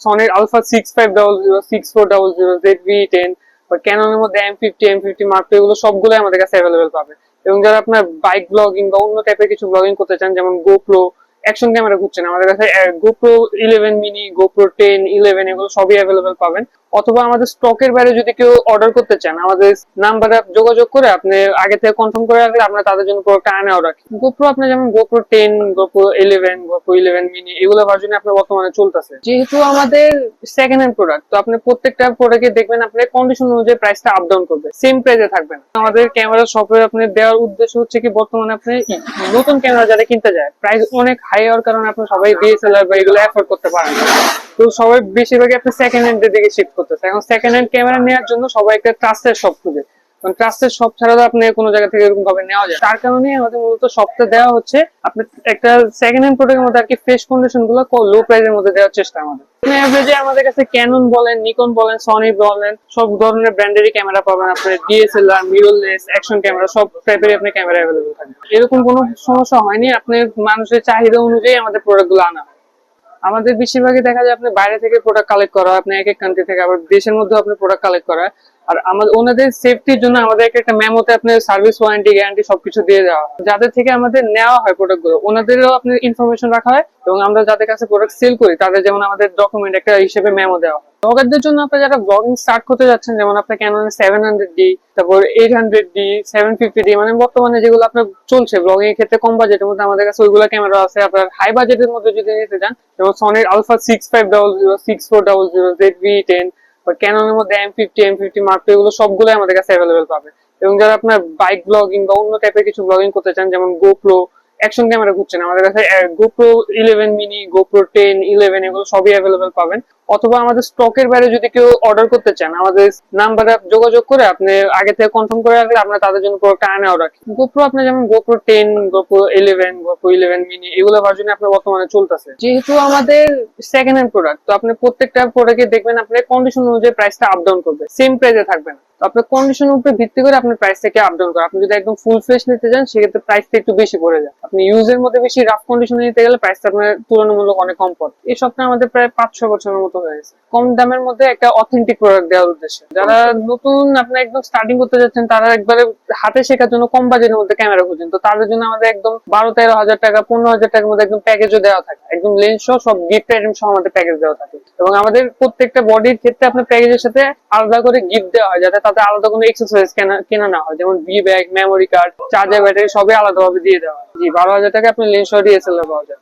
সনির alpha six five double zero six four double zero Z V ten বা ক্যাননের মধ্যে M fifty M fifty mark এগুলো সবগুলো আমাদের কাছে অ্যাভেলেবেল পাবে। এবং যারা আপনার বাইক ব্লগিং বা অন্য টাইপের কিছু ব্লগিং করতে চান, যেমন গোপ্রো অ্যাকশন ক্যামেরা খুঁজছেন আমাদের কাছে GoPro eleven mini GoPro ten eleven এগুলো সবই অ্যাভেলেবেল পাবেন। অথবা আমাদের স্টকের বাইরে যদি কেউ অর্ডার করতে চান আমাদের নাম্বারে যোগাযোগ করে আপনি আগে থেকে কনফার্ম করে রাখলে আমরা তাদের জন্য প্রোডাক্ট আনাও রাখি গোপ্রো আপনি যেমন GoPro ten GoPro eleven GoPro eleven mini এগুলো ভার্জনে আপনার বর্তমানে চলতেছে। যেহেতু আমাদের সেকেন্ড হ্যান্ড প্রোডাক্ট তো আপনি প্রত্যেকটা প্রোডাক্টে দেখবেন আপনি কন্ডিশন অনুযায়ী প্রাইসটা আপ ডাউন করবে। সেম প্রাইসে থাকবে না। আমাদের ক্যামেরা শপে আপনি দেওয়ার উদ্দেশ্য হচ্ছে কি বর্তমানে আপনি নতুন ক্যামেরা যারা কিনতে যায় প্রাইস অনেক হাই হওয়ার কারণে আপনি সবাই ডিএসএলআর বা এগুলো অ্যাফোর্ড করতে পারেন। তো সবাই বেশিরভাগই আপনি সেকেন্ড হ্যান্ডের দিকে শিফট করতেছে এখন সেকেন্ড হ্যান্ড ক্যামেরা নেওয়ার জন্য সবাই একটা ট্রাস্টের শপ খুঁজে কারণ ট্রাস্টের শপ ছাড়া আপনি জায়গা থেকে এরকম ভাবে নেওয়া যায় তার কারণে আমাদের মূলত শপটা দেওয়া হচ্ছে। আপনি একটা সেকেন্ড হ্যান্ড প্রোডাক্টের মধ্যে আর কি ফ্রেশ কন্ডিশনগুলো লো মধ্যে দেওয়ার চেষ্টা আমাদের। আমাদের কাছে ক্যানন বলেন নিকন বলেন সনি বলেন, সব ধরনের ব্র্যান্ডেরই ক্যামেরা পাবেন আপনি। ডিএসএলআর মিররলেস অ্যাকশন ক্যামেরা সব টাইপেরই আপনি ক্যামেরা অ্যাভেলেবল থাকবে। এরকম কোনো সমস্যা হয়নি। আপনি মানুষের চাহিদা অনুযায়ী আমাদের প্রোডাক্টগুলো আনা। হয়। আমাদের বেশিরভাগই দেখা যায় আপনি বাইরে থেকে প্রোডাক্ট কালেক্ট করা, আপনি এক এক কান্ট্রি থেকে আবার দেশের মধ্যে আপনি প্রোডাক্ট কালেক্ট করা। আর আমাদের ওনাদের সেফটির জন্য আমাদের একটা মেমোতে আপনার সার্ভিস ওয়ারেন্টি গ্যারান্টি সবকিছু দিয়ে দেওয়া যাদের থেকে আমাদের নেওয়া হয় প্রোডাক্টগুলো ওনাদেরও আপনার ইনফরমেশন রাখা হয় এবং আমরা যাদের কাছে প্রোডাক্ট সেল করি, তাদের যেমন আমাদের ডকুমেন্ট একটা হিসেবে মেমো দেওয়া ব্লগারদের জন্য আপনারা যারা ব্লগিং স্টার্ট করতে যাচ্ছেন, যেমন আপনার ক্যানন সেভেন হান্ড্রেড ডি তারপর eight hundred D seven fifty D মানে বর্তমানে যেগুলো আপনার চলছে ব্লগিং এর ক্ষেত্রে কম বাজেটের মধ্যে আমাদের কাছে ওইগুলো ক্যামেরা আছে। আপনার হাই বাজেটের মধ্যে যদি নিতে চান, যেমন সনের alpha six five double zero six four double zero Z V ten বা ক্যাননের মধ্যে M fifty M fifty mark এগুলো সবগুলোই আমাদের কাছে অ্যাভেলেবেল পাবে। এবং যারা আপনার বাইক ব্লগিং বা অন্য টাইপের কিছু ব্লগিং করতে চান, যেমন গোপ্রো অ্যাকশন ক্যামেরা খুঁজছেন আমাদের কাছে GoPro eleven mini GoPro ten eleven এগুলো সবই অ্যাভেলেবেল পাবেন। অথবা আমাদের স্টকের বাইরে যদি কেউ অর্ডার করতে চান, আমাদের নাম্বারে যোগাযোগ করে আপনি আগে থেকে কনফার্ম করে রাখলে আমরা তাদের জন্য প্রোডাক্ট আনাও রাখি। গোপ্রো আপনি যেমন GoPro ten GoPro eleven GoPro eleven mini এগুলো ভার্জনে আপনার বর্তমানে চলতেছে। যেহেতু আমাদের সেকেন্ড হ্যান্ড প্রোডাক্ট তো আপনি প্রত্যেকটা প্রোডাক্টে দেখবেন, আপনার কন্ডিশন অনুযায়ী প্রাইসটা আপ ডাউন করবে। সেম প্রাইসে থাকবে না। আপনার কন্ডিশনের উপরে ভিত্তি করে আপনার প্রাইস থেকে আপ ডাউন করে। আপনি যদি একদম ফুল ফ্রেশ নিতে যান, সেক্ষেত্রে প্রাইসটা একটু বেশি পড়ে যায়। আপনি ইউজের মধ্যে বেশি রাফ কন্ডিশনে নিতে গেলে প্রাইসটা আপনার তুলনামূলক অনেক কম পড়ে। এই সপ্তাহে আমাদের প্রায় পাঁচ ছয় বছরের মতো হয়ে গেছে। কম দামের মধ্যে একটা অথেন্টিক প্রোডাক্ট দেওয়ার উদ্দেশ্যে। যারা নতুন আপনার একদম স্টার্টিং করতে যাচ্ছেন, তারা একবারে হাতে শেখার জন্য কম বাজেটের মধ্যে ক্যামেরা খুঁজেন। তো তাদের জন্য আমাদের একদম বারো তেরো হাজার টাকা, পনেরো হাজার টাকার মধ্যে একদম প্যাকেজও দেওয়া থাকে। একদম লেন্স সহ সব গিফট আইটেম সহ আমাদের প্যাকেজ দেওয়া থাকে। এবং আমাদের প্রত্যেকটা বডির ক্ষেত্রে আপনার প্যাকেজের সাথে আলাদা করে গিফট দেওয়া হয়, যাতে তাতে আলাদা কোনো এক্সারসাইজ কেনা না হয়। যেমন B bag memory card charger battery সবই আলাদাভাবে দিয়ে দেওয়া হয়। জি, বারো হাজার টাকা আপনি লেন্স সহ ডিএসএলআর পাওয়া যায়